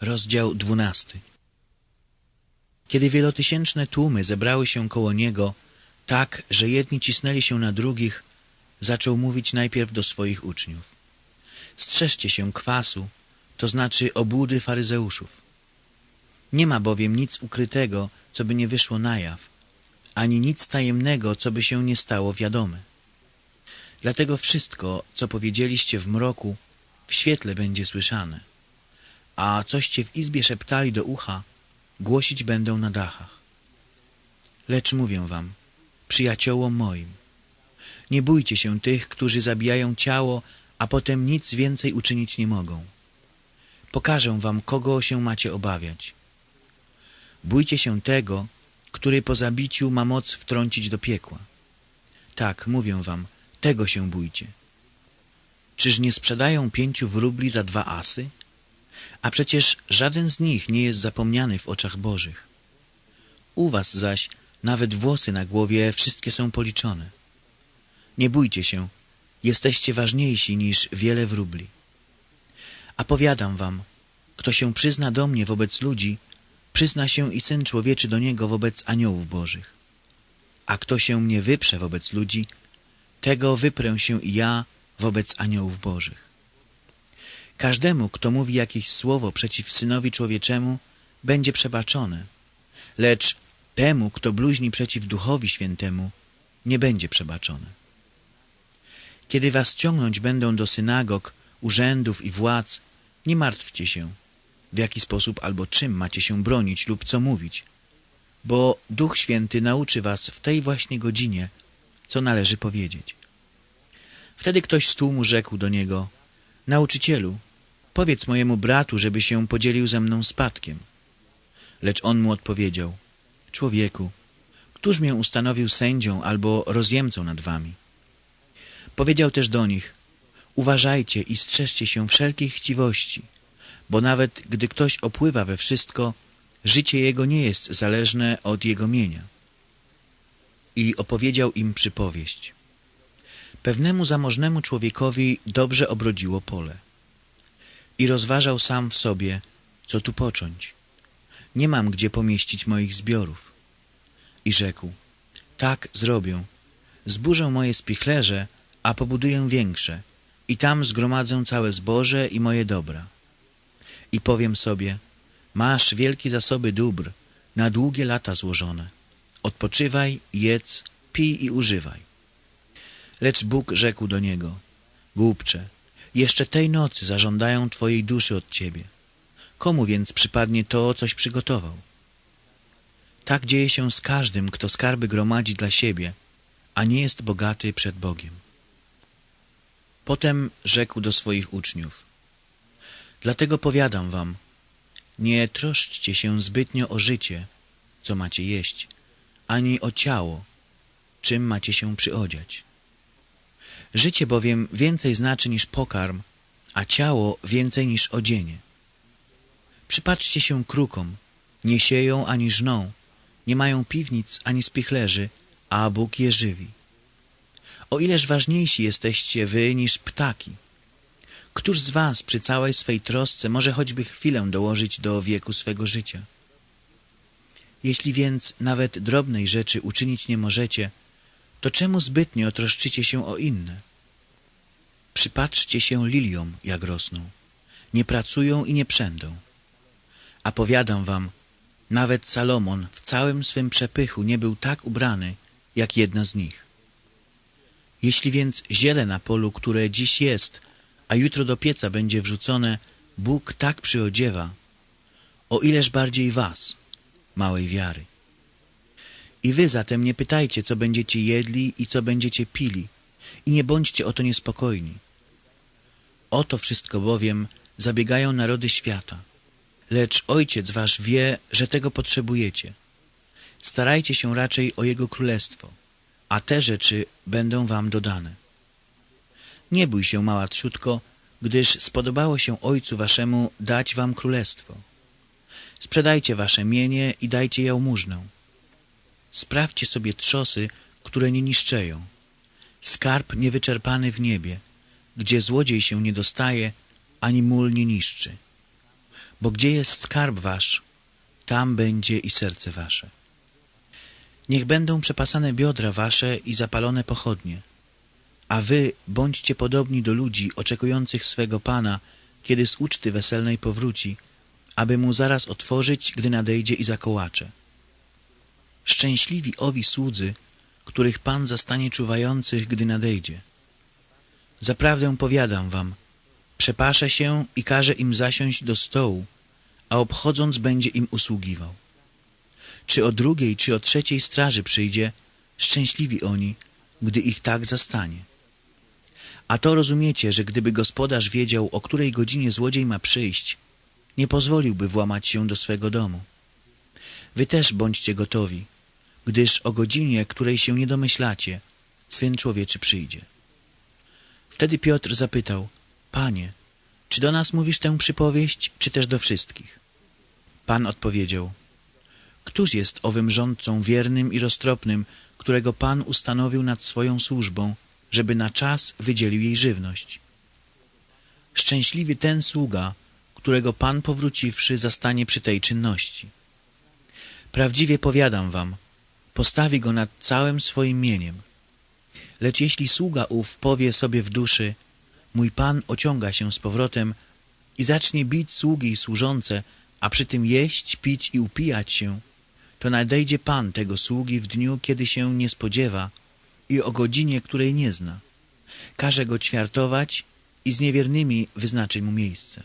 Rozdział dwunasty Kiedy wielotysięczne tłumy zebrały się koło niego, tak, że jedni cisnęli się na drugich, zaczął mówić najpierw do swoich uczniów. Strzeżcie się kwasu, to znaczy obłudy faryzeuszów. Nie ma bowiem nic ukrytego, co by nie wyszło na jaw, ani nic tajemnego, co by się nie stało wiadome. Dlatego wszystko, co powiedzieliście w mroku, w świetle będzie słyszane, a coście w izbie szeptali do ucha, głosić będą na dachach. Lecz mówię wam, przyjaciołom moim, nie bójcie się tych, którzy zabijają ciało, a potem nic więcej uczynić nie mogą. Pokażę wam, kogo się macie obawiać. Bójcie się tego, który po zabiciu ma moc wtrącić do piekła. Tak, mówię wam, tego się bójcie. Czyż nie sprzedają pięciu wróbli za dwa asy? A przecież żaden z nich nie jest zapomniany w oczach Bożych. U was zaś nawet włosy na głowie wszystkie są policzone. Nie bójcie się, jesteście ważniejsi niż wiele wróbli. A powiadam wam, kto się przyzna do mnie wobec ludzi, przyzna się i Syn Człowieczy do niego wobec aniołów bożych. A kto się mnie wyprze wobec ludzi, tego wyprę się i ja wobec aniołów bożych. Każdemu, kto mówi jakieś słowo przeciw Synowi Człowieczemu, będzie przebaczone, lecz temu, kto bluźni przeciw Duchowi Świętemu, nie będzie przebaczone. Kiedy was ciągnąć będą do synagog, urzędów i władz, nie martwcie się, w jaki sposób albo czym macie się bronić lub co mówić, bo Duch Święty nauczy was w tej właśnie godzinie, co należy powiedzieć. Wtedy ktoś z tłumu rzekł do niego, Nauczycielu, powiedz mojemu bratu, żeby się podzielił ze mną spadkiem. Lecz on mu odpowiedział, Człowieku, któż mnie ustanowił sędzią albo rozjemcą nad wami? Powiedział też do nich, uważajcie i strzeżcie się wszelkiej chciwości, bo nawet gdy ktoś opływa we wszystko, życie jego nie jest zależne od jego mienia. I opowiedział im przypowieść. Pewnemu zamożnemu człowiekowi dobrze obrodziło pole. I rozważał sam w sobie, co tu począć. Nie mam gdzie pomieścić moich zbiorów. I rzekł, tak zrobię. Zburzę moje spichlerze, a pobuduję większe i tam zgromadzę całe zboże i moje dobra. I powiem sobie, masz wielkie zasoby dóbr, na długie lata złożone. Odpoczywaj, jedz, pij i używaj. Lecz Bóg rzekł do niego, głupcze, jeszcze tej nocy zażądają twojej duszy od ciebie. Komu więc przypadnie to, coś przygotował? Tak dzieje się z każdym, kto skarby gromadzi dla siebie, a nie jest bogaty przed Bogiem. Potem rzekł do swoich uczniów, Dlatego powiadam wam, nie troszczcie się zbytnio o życie, co macie jeść, ani o ciało, czym macie się przyodziać. Życie bowiem więcej znaczy niż pokarm, a ciało więcej niż odzienie. Przypatrzcie się krukom, nie sieją ani żną, nie mają piwnic ani spichlerzy, a Bóg je żywi. O ileż ważniejsi jesteście wy niż ptaki. Któż z was przy całej swej trosce może choćby chwilę dołożyć do wieku swego życia? Jeśli więc nawet drobnej rzeczy uczynić nie możecie, to czemu zbytnio troszczycie się o inne? Przypatrzcie się liliom, jak rosną. Nie pracują i nie przędą. A powiadam wam, nawet Salomon w całym swym przepychu nie był tak ubrany, jak jedna z nich. Jeśli więc ziele na polu, które dziś jest, a jutro do pieca będzie wrzucone, Bóg tak przyodziewa, o ileż bardziej was, małej wiary. I wy zatem nie pytajcie, co będziecie jedli i co będziecie pili, i nie bądźcie o to niespokojni. O to wszystko bowiem zabiegają narody świata. Lecz Ojciec wasz wie, że tego potrzebujecie. Starajcie się raczej o Jego Królestwo, a te rzeczy będą wam dodane. Nie bój się, mała trzutko, gdyż spodobało się Ojcu waszemu dać wam królestwo. Sprzedajcie wasze mienie i dajcie jałmużnę. Sprawdźcie sobie trzosy, które nie niszczeją. Skarb niewyczerpany w niebie, gdzie złodziej się nie dostaje, ani mól nie niszczy. Bo gdzie jest skarb wasz, tam będzie i serce wasze. Niech będą przepasane biodra wasze i zapalone pochodnie, a wy bądźcie podobni do ludzi oczekujących swego Pana, kiedy z uczty weselnej powróci, aby mu zaraz otworzyć, gdy nadejdzie i zakołacze. Szczęśliwi owi słudzy, których Pan zastanie czuwających, gdy nadejdzie. Zaprawdę powiadam wam, przepaszę się i każe im zasiąść do stołu, a obchodząc będzie im usługiwał. Czy o drugiej, czy o trzeciej straży przyjdzie, szczęśliwi oni, gdy ich tak zastanie. A to rozumiecie, że gdyby gospodarz wiedział, o której godzinie złodziej ma przyjść, nie pozwoliłby włamać się do swego domu. Wy też bądźcie gotowi, gdyż o godzinie, której się nie domyślacie, Syn Człowieczy przyjdzie. Wtedy Piotr zapytał, Panie, czy do nas mówisz tę przypowieść, czy też do wszystkich? Pan odpowiedział, Któż jest owym rządcą wiernym i roztropnym, którego Pan ustanowił nad swoją służbą, żeby na czas wydzielił jej żywność? Szczęśliwy ten sługa, którego Pan powróciwszy zastanie przy tej czynności. Prawdziwie powiadam wam, postawi go nad całym swoim mieniem. Lecz jeśli sługa ów powie sobie w duszy, mój Pan ociąga się z powrotem i zacznie bić sługi i służące, a przy tym jeść, pić i upijać się, to nadejdzie Pan tego sługi w dniu, kiedy się nie spodziewa i o godzinie, której nie zna. Każe go ćwiartować i z niewiernymi wyznaczy mu miejsce.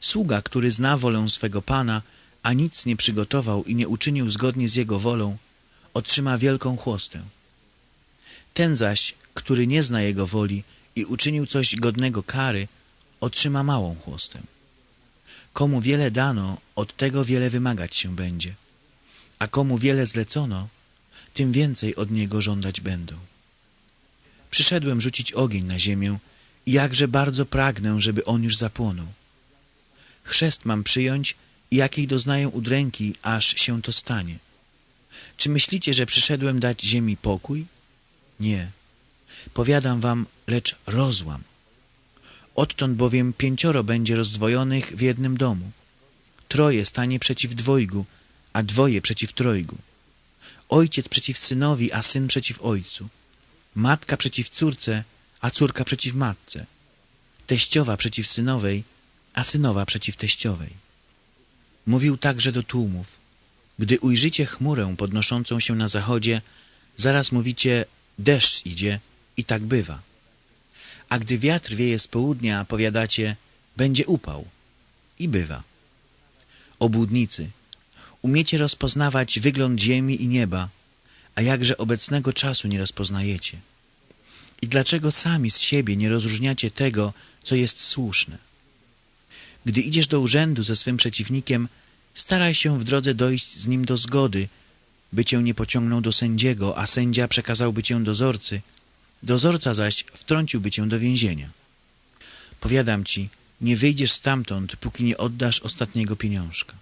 Sługa, który zna wolę swego Pana, a nic nie przygotował i nie uczynił zgodnie z jego wolą, otrzyma wielką chłostę. Ten zaś, który nie zna jego woli i uczynił coś godnego kary, otrzyma małą chłostę. Komu wiele dano, od tego wiele wymagać się będzie, a komu wiele zlecono, tym więcej od niego żądać będą. Przyszedłem rzucić ogień na ziemię i jakże bardzo pragnę, żeby on już zapłonął. Chrzest mam przyjąć jakiej doznaję udręki, aż się to stanie. Czy myślicie, że przyszedłem dać ziemi pokój? Nie. Powiadam wam, lecz rozłam. Odtąd bowiem pięcioro będzie rozdwojonych w jednym domu. Troje stanie przeciw dwojgu, a dwoje przeciw trojgu. Ojciec przeciw synowi, a syn przeciw ojcu. Matka przeciw córce, a córka przeciw matce. Teściowa przeciw synowej, a synowa przeciw teściowej. Mówił także do tłumów. Gdy ujrzycie chmurę podnoszącą się na zachodzie, zaraz mówicie, deszcz idzie i tak bywa. A gdy wiatr wieje z południa, powiadacie, będzie upał i bywa. Obłudnicy, umiecie rozpoznawać wygląd ziemi i nieba, a jakże obecnego czasu nie rozpoznajecie. I dlaczego sami z siebie nie rozróżniacie tego, co jest słuszne? Gdy idziesz do urzędu ze swym przeciwnikiem, staraj się w drodze dojść z nim do zgody, by cię nie pociągnął do sędziego, a sędzia przekazałby cię dozorcy, dozorca zaś wtrąciłby cię do więzienia. Powiadam ci, nie wyjdziesz stamtąd, póki nie oddasz ostatniego pieniążka.